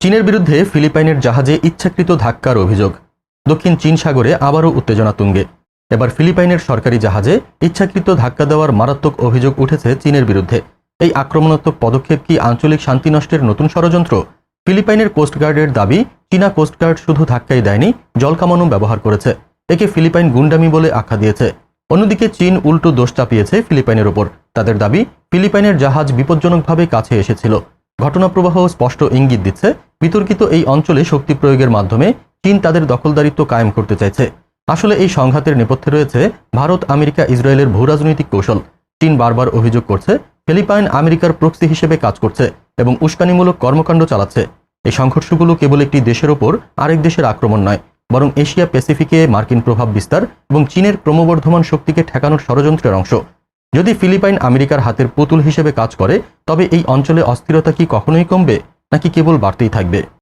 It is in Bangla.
চীনের বিরুদ্ধে ফিলিপাইনের জাহাজে ইচ্ছাকৃত ধাক্কার অভিযোগ। দক্ষিণ চীন সাগরে আবারও উত্তেজনা তুঙ্গে। এবার ফিলিপাইনের সরকারি জাহাজে ইচ্ছাকৃত ধাক্কা দেওয়ার মারাত্মক অভিযোগ উঠেছে চীনের বিরুদ্ধে। এই আক্রমণাত্মক পদক্ষেপ কি আঞ্চলিক শান্তি নষ্টের নতুন ষড়যন্ত্র? ফিলিপাইনের কোস্টগার্ডের দাবি, চীনা কোস্টগার্ড শুধু ধাক্কাই দেয়নি জলকামানও ব্যবহার করেছে। একে ফিলিপাইন গুন্ডামি বলে আখ্যা দিয়েছে। অন্যদিকে চীন উল্টো দোষ চাপিয়েছে ফিলিপাইনের ওপর। তাদের দাবি, ফিলিপাইনের জাহাজ বিপজ্জনকভাবে কাছে এসেছিল। ঘটনাপ্রবাহ স্পষ্ট ইঙ্গিত দিচ্ছে বিতর্কিত এই অঞ্চলে শক্তি প্রয়োগের মাধ্যমে চীন তাদের দখলদারিত্ব কায়েম করতে চাইছে। আসলে এই সংঘাতের নেপথ্যে রয়েছে ভারত, আমেরিকা, ইসরায়েলের ভূরাজনৈতিক কৌশল। চীন বারবার অভিযোগ করছে, ফিলিপাইন আমেরিকার প্রক্সি হিসেবে কাজ করছে এবং উস্কানিমূলক কর্মকাণ্ড চালাচ্ছে। এই সংঘর্ষগুলো কেবল একটি দেশের ওপর, আরেক দেশের আক্রমণ নয়, বরং এশিয়া প্যাসিফিকে মার্কিন প্রভাব বিস্তার এবং চীনের ক্রমবর্ধমান শক্তিকে ঠেকানোর ষড়যন্ত্রের অংশ। যদি ফিলিপাইন আমেরিকার হাতের পুতুল হিসেবে কাজ করে, তবে এই অঞ্চলে অস্থিরতা কি কখনোই কমবে? নাকি কেবল বাড়তেই থাকবে?